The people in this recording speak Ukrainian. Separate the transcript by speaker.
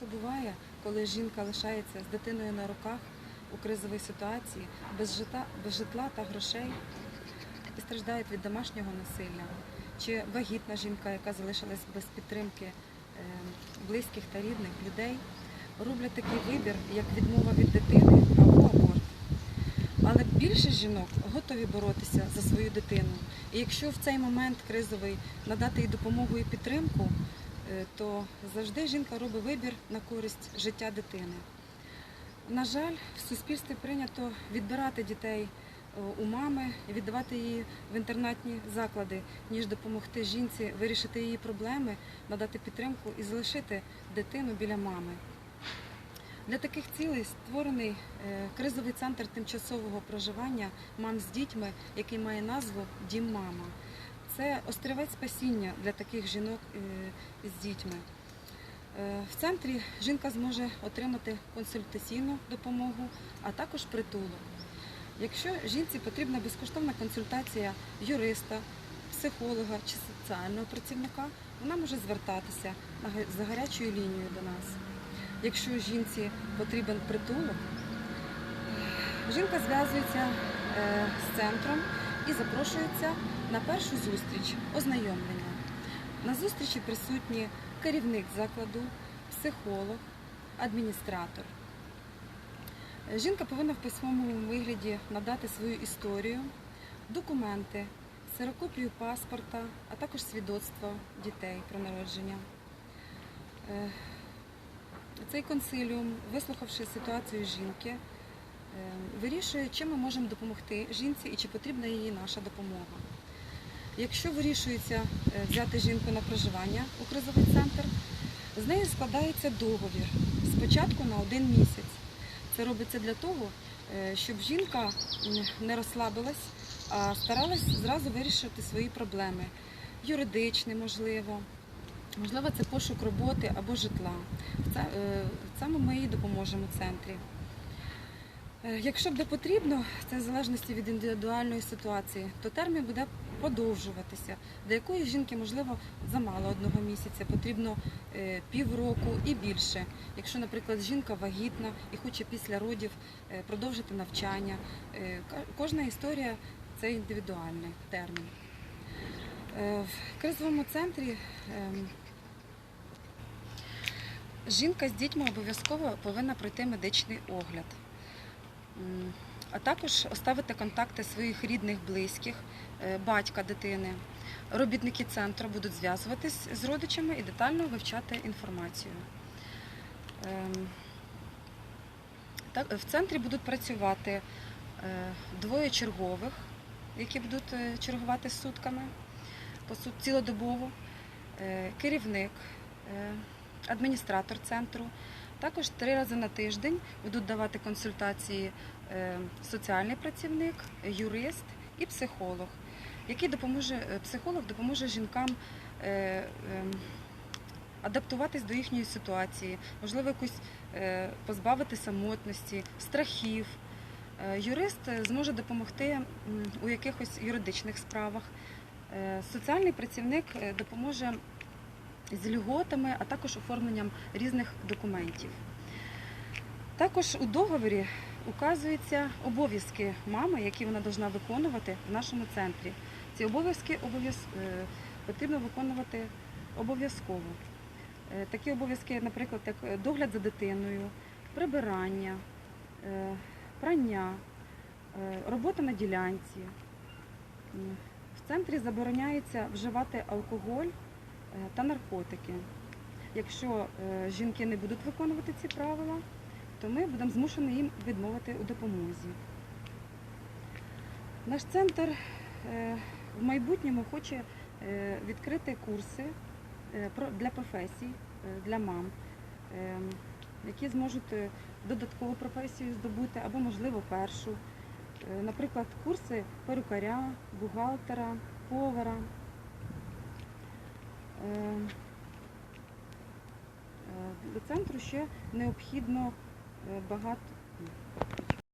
Speaker 1: Часто буває, коли жінка лишається з дитиною на руках у кризовій ситуації, без житла, без житла та грошей і страждають від домашнього насилля, чи вагітна жінка, яка залишилась без підтримки е, близьких та рідних людей, роблять такий вибір, як відмова від дитини або аборт. Але більшість жінок готові боротися за свою дитину. І якщо в цей момент кризовий надати їй допомогу і підтримку, то завжди жінка робить вибір на користь життя дитини. На жаль, в суспільстві прийнято відбирати дітей е, у мами віддавати її в інтернатні заклади, ніж допомогти жінці вирішити її проблеми, надати підтримку і залишити дитину біля мами. Для таких цілей створений е, кризовий центр тимчасового проживання мам з дітьми, який має назву Дім Мама. Це острівець спасіння для таких жінок е, з дітьми. Е, В центрі жінка зможе отримати консультаційну допомогу, а також притулок. Якщо жінці потрібна безкоштовна консультація юриста, психолога чи соціального працівника, вона може звертатися за гарячою лінією до нас. Якщо жінці потрібен притулок, жінка зв'язується е, з центром і запрошується на першу зустріч ознайомлення. На зустрічі присутні керівник закладу, психолог, адміністратор. Жінка повинна в письмовому вигляді надати свою історію, документи, ксерокопію паспорта, а також свідоцтво дітей про народження. Е, Цей консиліум, вислухавши ситуацію жінки, вирішує, чим ми можемо допомогти жінці і чи потрібна їй наша допомога. Якщо вирішується е, взяти жінку на проживання у кризовий центр, з нею складається договір спочатку на один місяць. Це робиться для того, е, щоб жінка не розслабилась, а старалась зразу вирішити свої проблеми. Юридичні, можливо, можливо, це пошук роботи або житла. В е, цьому ми їй допоможемо в центрі. Е, Якщо буде потрібно, це в залежності від індивідуальної ситуації, то термін буде продовжуватися. Для якоїсь жінки, можливо, замало одного місяця, потрібно е, півроку і більше. Якщо, наприклад, жінка вагітна і хоче після родів е, продовжити навчання, кожна історія це індивідуальний термін. В кризовому центрі ем, жінка з дітьми обов'язково повинна пройти медичний огляд. А також оставити контакти своїх рідних, близьких, е, батька дитини. Робітники центру будуть зв'язуватись з родичами і детально вивчати інформацію. Ем, в центрі будуть працювати е, двоє чергових, які будуть е, чергувати сутками цілодобово, керівник, адміністратор центру. Також три рази на тиждень будуть давати консультації е, соціальний працівник, юрист і психолог, який допоможе, е, психолог допоможе жінкам е, ем, адаптуватись до їхньої ситуації, можливо, якусь позбавити самотності, страхів. Юрист зможе допомогти у якихось юридичних справах. Соціальний працівник допоможе з льготами, а також оформленням різних документів. Також у договорі указуються обов'язки мами, які вона повинна виконувати в нашому центрі. Ці обов'язки обов'яз- е, потрібно виконувати обов'язково. Е, Такі обов'язки, наприклад, як е, догляд за дитиною, прибирання, прання, робота на ділянці. В центрі забороняється вживати алкоголь та наркотики. Якщо е, жінки не будуть виконувати ці правила, то ми будемо змушені їм відмовити у допомозі. Наш центр е, в майбутньому хоче е, відкрити курси е, для професій, е, для мам, е, які зможуть е, додаткову професію здобути або, можливо, першу. Е, Наприклад, курси перукаря, бухгалтера, повара. Е, е, до центру ще необхідно е, багато.